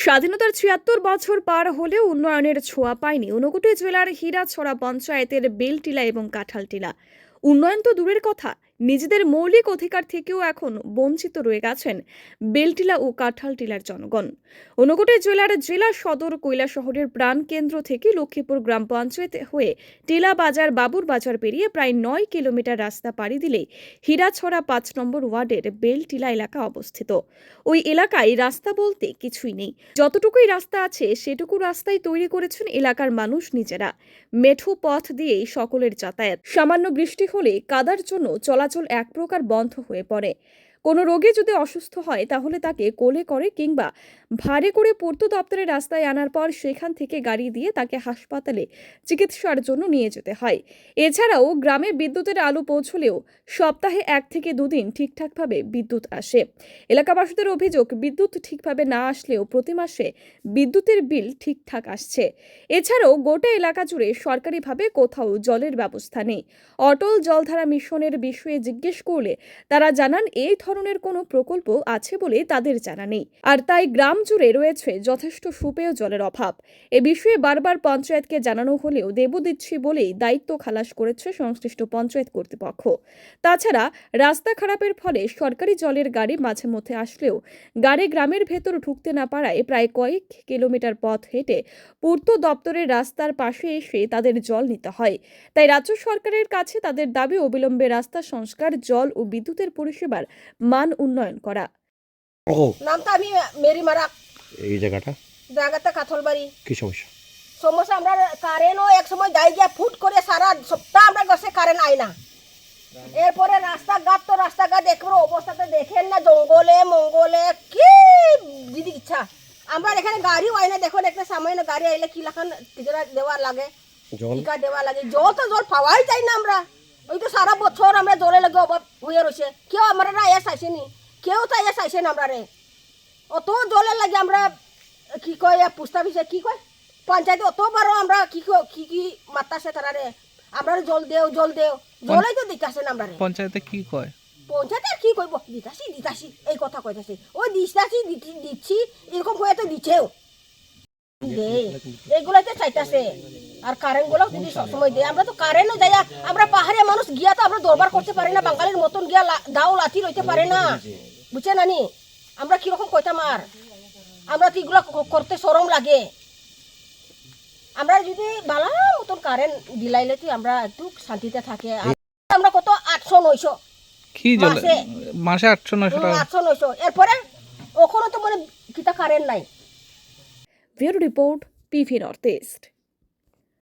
স্বাধীনতার ছিয়াত্তর বছর পার হলেও উন্নয়নের ছোঁয়া পায়নি। ঊনকোটি জেলার হীরাছড়া পঞ্চায়েতের বেলটিলা এবং কাঁঠালটিলা। উন্নয়ন তো দূরের কথা নিজেদের মৌলিক অধিকার থেকেও এখন বঞ্চিত রয়ে গেছেন বেলটিলা ও কাঁঠালটিলার জনগণ। ঊনকোটি জেলার জেলা সদর কৈলা শহরের প্রাণকেন্দ্র থেকে লক্ষ্মীপুর গ্রাম পঞ্চায়েত হয়ে টিলা বাজার বাবুর বাজার পেরিয়ে প্রায় নয় কিলোমিটার রাস্তা পাড়ি দিলেই হীরাছড়া পাঁচ নম্বর ওয়ার্ডের বেলটিলা এলাকা অবস্থিত। ওই এলাকায় রাস্তা বলতে কিছুই নেই। যতটুকুই রাস্তা আছে সেটুকু রাস্তাই তৈরি করেছেন এলাকার মানুষ নিজেরা। মেঠো পথ দিয়েই সকলের যাতায়াত। সামান্য বৃষ্টি হলে কাদার জন্য চলাচল এক প্রকার বন্ধ হয়ে পড়ে কোনো রোগী যদি অসুস্থ হয়, তাহলে তাকে কোলে করে কিংবা ভারে করে পূর্ত দপ্তরের রাস্তায় আনার পর সেখান থেকে গাড়ি দিয়ে তাকে হাসপাতালে চিকিৎসার জন্য নিয়ে যেতে হয়। এছাড়াও গ্রামে বিদ্যুতের আলো পৌঁছলেও সপ্তাহে এক থেকে দুদিন ঠিকঠাকভাবে বিদ্যুৎ আসে। এলাকাবাসীদের অভিযোগ, বিদ্যুৎ ঠিকভাবে না আসলেও প্রতি মাসে বিদ্যুতের বিল ঠিকঠাক আসছে। এছাড়াও গোটা এলাকা জুড়ে সরকারিভাবে কোথাও জলের ব্যবস্থা নেই। অটল জলধারা মিশনের বিষয়ে জিজ্ঞেস করলে তারা জানান, এই ধরনের কোনো প্রকল্প আছে বলে তাদের জানা নেই। আর তাই গ্রাম জুড়ে রয়েছে যথেষ্ট সুপেয় জলের অভাব। এ বিষয়ে বারবার পঞ্চায়েতকে জানানো হলেও দেব দিচ্ছি বলেই দায়িত্ব খালাস করেছে সংশ্লিষ্ট পঞ্চায়েত কর্তৃপক্ষ। তাছাড়া রাস্তা খারাপের ফলে সরকারি জলের গাড়ি মাঝে মধ্যে আসলেও গাড়ি গ্রামের ভেতর ঢুকতে না পারায় প্রায় কয়েক কিলোমিটার পথ হেঁটে পূর্ত দপ্তরের রাস্তার পাশে এসে তাদের জল নিতে হয়। তাই রাজ্য সরকারের কাছে তাদের দাবি অবিলম্বে রাস্তা সংস্কার, জল ও বিদ্যুতের পরিষেবার মান উন্নয়ন করা। নামটা আমি মেরি মারা। এই জায়গাটা? জায়গাতে কাথলবাড়ি। কি সমস্যা? সমস্যা আমরা কারেন্টও এক সময় যাই গিয়া ফুট করে সারা সপ্তাহ আমরা গেছে কারেন্ট আয় না। এরপরে রাস্তাঘাট তো রাস্তাঘাট একবার অবস্থাতে দেখেন না জঙ্গলে মঙ্গলে কি দিদি ইচ্ছা। আমরা এখানে গাড়িও আয় না দেখুন একটা সামান্য গাড়ি আইলে কি লাখান টিকা দেওয়া লাগে জল? টিকা দেওয়া লাগে জল তো জল পাওয়াই যায় না আমরা। ওই তো সারা বছর আমরা জলে লাগে অভাব। হয়ে রয়েছে কেউ আমরা না এস আসেনি কেউ তো এস আসেন আমরা রে অত জলের লাগে আমরা কি কয় পুস্তা বিষয় কি কয়? পঞ্চায়েতে অতবারও আমরা কি কি কি মাতাছে তারা রে আমরা জল দেও জল দেও। জলেই তো দিতাছেন আমরা রে পঞ্চায়েতে কি কয়? পঞ্চায়েতে আর কি কইব? দিতাছি দিতাছি এই কথা কইতাছি। ওই দিতাছি দিচ্ছি দিচ্ছি এরকম হয়ে তো দিচ্ছেও দে এগুলোতে চাইতাছে। আর কারেন্টগুলো যদি সবসময় দেয় আমরা তো কারেন্টও যাই আমরা পাহাড়ে মানুষ গিয়া তো আমরা দরবার করতে পারি না বাঙালির মতন গিয়া দাও লাথি লইতে পারে না। বুঝছে নানি? আমরা কীরকম কইতাম আর? আমরা তো এগুলো করতে সরম লাগে। আমরা যদি বালা মতন কারেন্ট দিলাইলে তো আমরা একটু শান্তিতে থাকে। আমরা কত আটশো নয়শো কি জল মাসে। মাসে আটশো নয়শো টাকা? আটশো নয়শো। এরপরে ওখানে তো মানে কিতা কারেন্ট নাই। Bureau report PV North East.